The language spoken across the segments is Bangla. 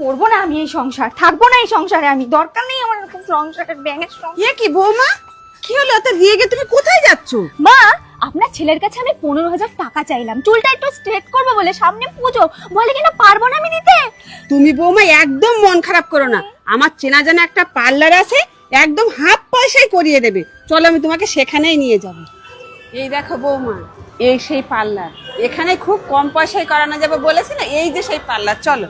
করব না আমি এই সংসার থাকব না এই সংসারে আমি দরকার নেই আমার এরকম সংসারের ব্যাঙের সংসার। কি বৌমা? কি হলো এত রেগে তুমি কোথায় যাচ্ছ? মা আপনার ছেলের কাছে আমি পনেরো হাজার টাকা চাইলাম চুলটা একটু স্ট্রেট করব বলে সামনে পুজো বলে কিনা পারব না আমি দিতে তুমি বৌমা একদম মন খারাপ করো না আমার চেনা জানা একটা পার্লার আছে একদম হাফ পয়সায় করিয়ে দেবে। চলো আমি তোমাকে সেখানেই নিয়ে যাব। এই দেখো বৌমা এই সেই পার্লার এখানে খুব কম পয়সায় করানো যাবে বলেছি না এই যে সেই পার্লার চলো।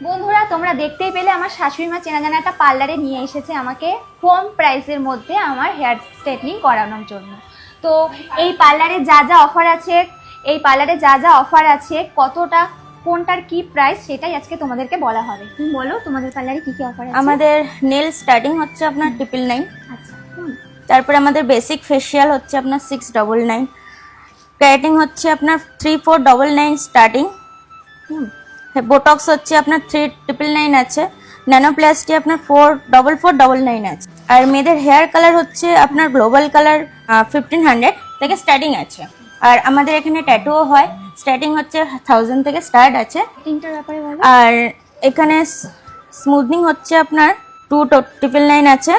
বন্ধুরা তোমরা দেখতেই পেলে আমার শাশুড়ি মা চেনা জানা একটা পার্লারে নিয়ে এসেছে আমাকে কম প্রাইসের মধ্যে আমার হেয়ার স্ট্রেটনিং করানোর জন্য। তো এই পার্লারে যা যা অফার আছে এই পার্লারে যা যা অফার আছে কতটা কোনটার কি প্রাইস সেটাই আজকে তোমাদেরকে বলা হবে। তুমি বলো তোমাদের পার্লারে কি কি অফার আছে? আমাদের নেল স্টার্টিং হচ্ছে আপনার ট্রিপল নাইন আচ্ছা হুম। তারপরে আমাদের বেসিক ফেসিয়াল হচ্ছে আপনার সিক্স ডবল নাইন ক্যারেটিং হচ্ছে আপনার three four double nine starting botox হচ্ছে আপনার থ্রি ট্রিপল নাইন আছে ন্যানোপ্লাস্টি আপনার four double four double nine আছে আর মেয়েদের হেয়ার কালার হচ্ছে আপনার গ্লোবাল কালার ফিফটিন হান্ড্রেড থেকে স্টার্টিং আছে আর আমাদের এখানে ট্যাটুও হয় স্টার্টিং হচ্ছে থাউজেন্ড থেকে স্টার্ট আছে আর এখানে স্মুথনিং হচ্ছে আপনার টু ট্রিপল নাইন আছে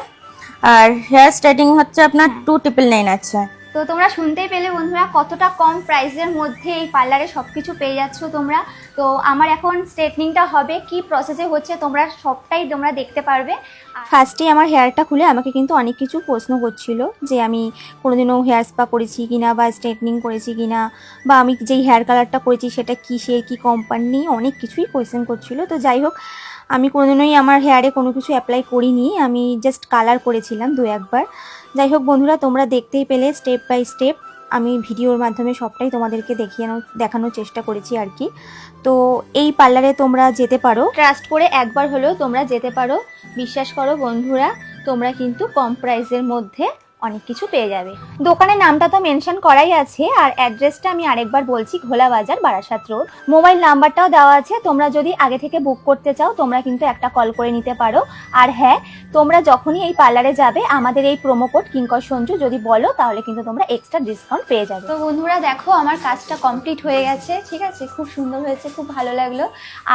আর হেয়ার স্ট্রেটিং হচ্ছে আপনার টু ট্রিপল নাইন আছে। তো তোমরা শুনতেই পেলে বন্ধুরা কতটা কম প্রাইসের মধ্যে এই পার্লারে সব কিছু পেয়ে যাচ্ছ তোমরা। তো আমার এখন স্ট্রেটনিংটা হবে, কি প্রসেসে হচ্ছে তোমরা সবটাই তোমরা দেখতে পারবে। ফার্স্টে আমার হেয়ারটা খুলে আমাকে কিন্তু অনেক কিছু প্রশ্ন করছিল যে আমি কোনোদিনও হেয়ার স্পা করেছি কিনা বা স্ট্রেটনিং করেছি কিনা বা আমি যেই হেয়ার কালারটা করেছি সেটা কিসের, কি কোম্পানি অনেক কিছুই কোয়েশ্চেন করছিল। তো যাই হোক আমি কোনোদিনই আমার হেয়ারে কোনো কিছু অ্যাপ্লাই করিনি, আমি জাস্ট কালার করেছিলাম দু একবার। যাই হোক বন্ধুরা, তোমরা দেখতেই পেলে স্টেপ বাই স্টেপ আমি ভিডিওর মাধ্যমে সবটাই তোমাদেরকে দেখিয়ে দেখানোর চেষ্টা করেছি আর কি। তো এই পার্লারে তোমরা যেতে পারো। ট্রাস্ট করে একবার হলেও তোমরা যেতে পারো। বিশ্বাস করো বন্ধুরা, তোমরা কিন্তু কম প্রাইসের মধ্যে অনেক কিছু পেয়ে যাবে। দোকানের নামটা তো মেনশন করাই আছে, আর অ্যাড্রেসটা আমি আরেকবার বলছি, ঘোলা বাজার, বারাসাত রোড। মোবাইল নাম্বারটাও দেওয়া আছে, তোমরা যদি আগে থেকে বুক করতে চাও, তোমরা কিন্তু একটা কল করে নিতে পারো। আর হ্যাঁ তোমরা যখনই এই পার্লারে যাবে, আমাদের এই প্রোমো কোড কিঙ্কর সঞ্জু যদি বলো, তাহলে কিন্তু তোমরা এক্সট্রা ডিসকাউন্ট পেয়ে যাবে। তো বন্ধুরা, দেখো, আমার কাজটা কমপ্লিট হয়ে গেছে, ঠিক আছে? খুব সুন্দর হয়েছে, খুব ভালো লাগল।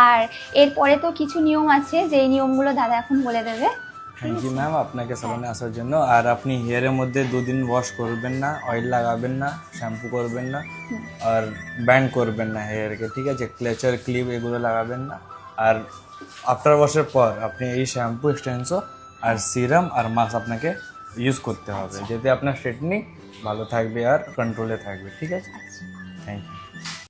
আর এরপরে তো কিছু নিয়ম আছে, যেই নিয়মগুলো দাদা এখন বলে দেবে। থ্যাংক ইউ ম্যাম আপনাকে সালনে আসার জন্য আর আপনি হেয়ারের মধ্যে দুদিন ওয়াশ করবেন না অয়েল লাগাবেন না শ্যাম্পু করবেন না আর ব্যান্ড করবেন না হেয়ারকে ঠিক আছে ক্লেচার ক্লিপ এগুলো লাগাবেন না আর আফটার ওয়াশের পর আপনি এই শ্যাম্পু এক্সটেন্সো আর সিরাম আর মাস্ক আপনাকে ইউজ করতে হবে যাতে আপনার স্ট্রেটনিং ভালো থাকবে আর কন্ট্রোলে থাকবে ঠিক আছে থ্যাংক ইউ